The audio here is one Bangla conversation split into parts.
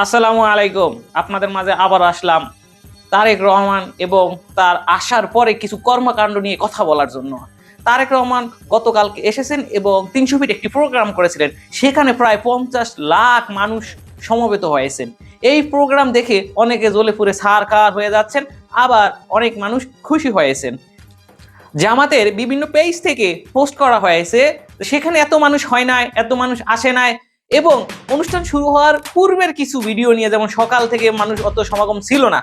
আসসালামু আলাইকুম। আপনাদের মাঝে আবার আসলাম তারেক রহমান এবং তার আসার পরে কিছু কর্মকাণ্ড নিয়ে কথা বলার জন্য। তারেক রহমান গতকালকে এসেছেন এবং তিনশো ফিট একটি প্রোগ্রাম করেছিলেন। সেখানে প্রায় পঞ্চাশ লাখ মানুষ সমবেত হয়েছেন। এই প্রোগ্রাম দেখে অনেকে জ্বলে পুড়ে সারকার হয়ে যাচ্ছেন, আবার অনেক মানুষ খুশি হয়েছেন। জামাতের বিভিন্ন পেজ থেকে পোস্ট করা হয়েছে, সেখানে এত মানুষ হয় নাই, এত মানুষ আসে নাই এবং অনুষ্ঠান শুরু হওয়ার পূর্বের কিছু ভিডিও নিয়ে, যেমন সকাল থেকে মানুষ অত সমাগম ছিল না,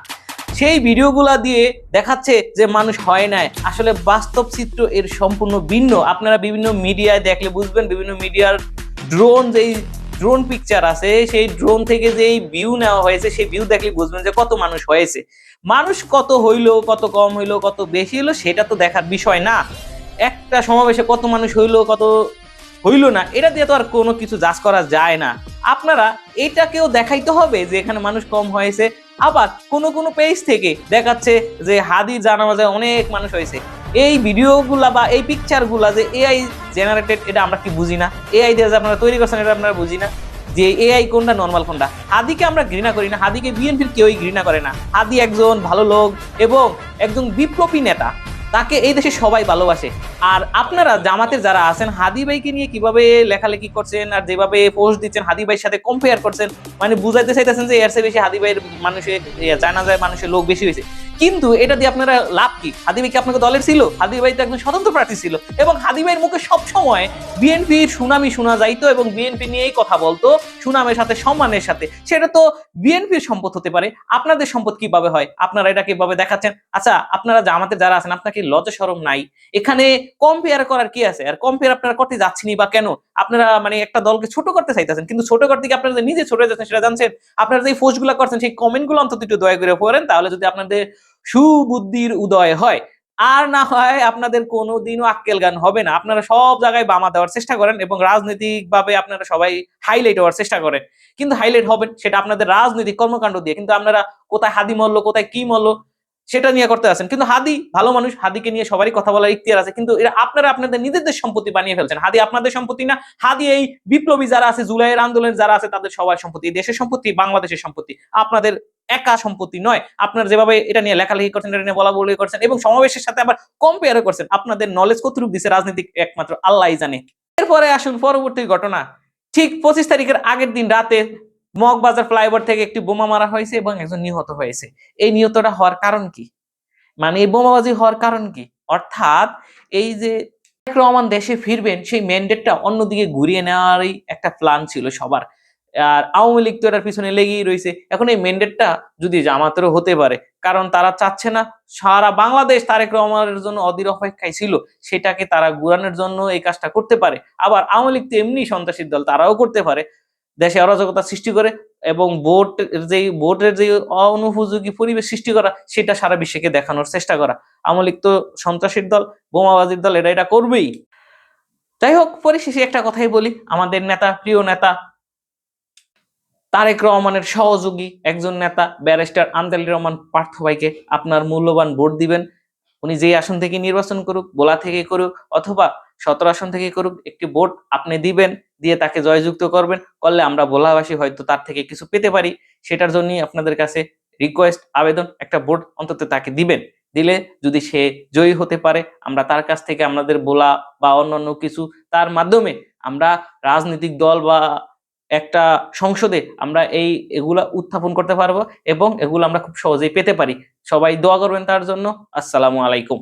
সেই ভিডিওগুলা দিয়ে দেখাচ্ছে যে মানুষ হয় নাই। আসলে বাস্তব চিত্র এর সম্পূর্ণ ভিন্ন। আপনারা বিভিন্ন মিডিয়ায় দেখলে বুঝবেন, বিভিন্ন মিডিয়ার ড্রোন যেই ড্রোন পিকচার আছে, সেই ড্রোন থেকে যেই ভিউ নেওয়া হয়েছে, সেই ভিউ দেখলে বুঝবেন যে কত মানুষ হয়েছে। মানুষ কত হইল, কত কম হইল, কত বেশি হইল, সেটা তো দেখার বিষয় না। একটা সমাবেশে কত মানুষ হইল, কত হইল না, এটা দিয়ে তো আর কোনো কিছু জাজ করা যায় না। আপনারা এটাকেও দেখাইতে হবে যে এখানে মানুষ কম হয়েছে। আবার কোন কোন পেজ থেকে দেখাচ্ছে যে হাদি জানামাজে অনেক মানুষ হয়েছে। এই ভিডিওগুলা বা এই পিকচারগুলা যে এআই জেনারেটেড এটা আমরা কি বুঝি না এআই দিয়ে যে আপনারা তৈরি করছেন, এটা আপনারা বুঝি না যে এআই কোনটা নর্মাল কোনটা? হাদিকে আমরা ঘৃণা করি না। হাদিকে বিএনপির কেউই ঘৃণা করে না। হাদি একজন ভালো লোক এবং একজন বিপ্লবী নেতা। তাকে এই দেশে সবাই ভালোবাসে। আর আপনারা জামাতের যারা আছেন, হাদি ভাইকে নিয়ে কীভাবে লেখালেখি করছেন আর যেভাবে পোস্ট দিচ্ছেন, হাদি ভাইয়ের সাথে কম্পেয়ার করছেন মানে বুঝাইতে চাইতেছেন যে এর চেয়ে বেশি হাদি ভাইয়ের মানুষের জানা যায় মানুষের লোক বেশি হয়েছে। কিন্তু এটা দিয়ে আপনারা লাভ কি? হাদি ভাই কি আপনাকে দলের ছিল? হাদি ভাই তো একজন স্বতন্ত্র প্রার্থী ছিল। এবং হাদি ভাইয়ের মুখে সবসময় বিএনপির সুনামি শোনা যাইতো এবং বিএনপি নিয়েই কথা বলতো, সুনামের সাথে, সম্মানের সাথে। সেটা তো বিএনপির সম্পদ হতে পারে। আপনাদের সম্পদ কীভাবে হয়? আপনারা এটা কীভাবে দেখাচ্ছেন? আচ্ছা আপনারা জামাতে যারা আছেন, আপনাকে লজ্জা সরম নাই। এখানে কম্পেয়ার করার কি আছে? আর কম্পেয়ার আপনারা করতে যাচ্ছেনই বা কেন? আপনারা মানে একটা দলকে ছোট করতে চাইতেছেন, কিন্তু ছোট করতে কি আপনারা নিজে ছোট যাচ্ছেন, সেটা জানছেন। আপনারা যে পোস্টগুলা করছেন, সেই কমেন্টগুলো অন্তত একটু দয়া করে পড়েন। তাহলে যদি আপনাদের সুবুদ্ধির উদয় হয়। আর না হয় আপনাদের কোনোদিনও আক্কেল গান হবে না। আপনারা সব জায়গায় বামা দেওয়ার চেষ্টা করেন এবং রাজনৈতিক ভাবে আপনারা সবাই হাইলাইট হওয়ার চেষ্টা করেন। কিন্তু হাইলাইট হবেন সেটা আপনাদের রাজনৈতিক কর্মকাণ্ড দিয়ে। কিন্তু আপনারা কোথায় হাদি মরল, কোথায় কি মরল, সেটা নিয়ে করতে আছেন। কিন্তু হাদি ভালো মানুষ, হাদিকে নিয়ে সবারই কথা বলার ইখতিয়ার আছে। কিন্তু এরা আপনারা আপনাদের নিজেদের সম্পত্তি বানিয়ে ফেলছেন। হাদি আপনাদের সম্পত্তি না, হাদি এই বিপ্লবী যারা আছে, জুলাইয়ের আন্দোলন যারা আছে, তাদের সবার সম্পত্তি দেশের সম্পত্তি, বাংলাদেশের সম্পত্তি। আপনাদের একা সম্পত্তি নয়। আপনার যেভাবে এটা নিয়ে লেখালেখি করছেন, এটা নিয়ে বলা বলি করছেন এবং সমাবেশের সাথে আবার কম্পেয়ারও করছেন, আপনাদের নলেজ কতটুকু দিচ্ছে রাজনীতিক একমাত্র, আল্লাহই জানে। এরপরে আসুন পরবর্তী ঘটনা। ঠিক পঁচিশ তারিখের আগের দিন রাতে মগবাজার ফ্লাইওভার থেকে একটি বোমা মারা হয়েছে এবং একজন নিহত হয়েছে। এই নিহতটা হওয়ার কারণ কি? মানে এই বোমাবাজি হওয়ার কারণ কি? অর্থাৎ এই যে রহমান দেশে ফিরবেন, সেই ম্যান্ডেটটা অন্যদিকে ঘুরিয়ে নেওয়ারই একটা প্ল্যান ছিল সবার। আর আওয়ামী লীগ তো এটার পিছনে লেগেই রয়েছে। এখন এই ম্যান্ডেটটা যদি জামাতেরও হতে পারে, কারণ তারা চাচ্ছে না সারা বাংলাদেশ তারেক রহমানের জন্য অধীর অপেক্ষায় ছিল, সেটাকে তারা ঘুরানোর জন্য এই কাজটা করতে পারে। আবার আওয়ামী লীগ তো এমনি সন্ত্রাসীর দল, তারাও করতে পারে। দেশে অরাজকতা সৃষ্টি করে এবং ভোট যেই, ভোটের যে অনুপযোগী পরিবেশ সৃষ্টি করা, সেটা সারা বিশ্বকে দেখানোর চেষ্টা করা। আওয়ামী লীগ তো সন্ত্রাসীর দল, বোমাবাজির দল, এটা এটা করবেই। যাই হোক, পরিশেষে একটা কথাই বলি। আমাদের নেতা, প্রিয় নেতা তারেক রহমানের সহযোগী একজন নেতা, ব্যারিস্টার আন্দালি রহমান পার্থ ভাইকে আপনার মূল্যবান ভোট দিবেন। উনি যে আসন থেকে নির্বাচন করুক বোলা থেকে করুক, অথবা সতেরো আসন থেকে করুক, একটি ভোট আপনি দিবেন, দিয়ে তাকে জয়যুক্ত করবেন, করলে আমরা বোলাবাসী হয়তো তার থেকে কিছু পেতে পারি। সেটার জন্যই আপনাদের কাছে রিকোয়েস্ট আবেদন, একটা ভোট অন্তত তাকে দিবেন। দিলে যদি সে জয়ী হতে পারে, আমরা তার কাছ থেকে আমাদের বোলা বা অন্যান্য কিছু, তার মাধ্যমে আমরা রাজনৈতিক দল বা একটা সংসদে আমরা এই এগুলা উত্থাপন করতে পারব এবং এগুলো আমরা খুব সহজেই পেতে পারি। সবাই দোয়া করবেন তার জন্য। আসসালামু আলাইকুম।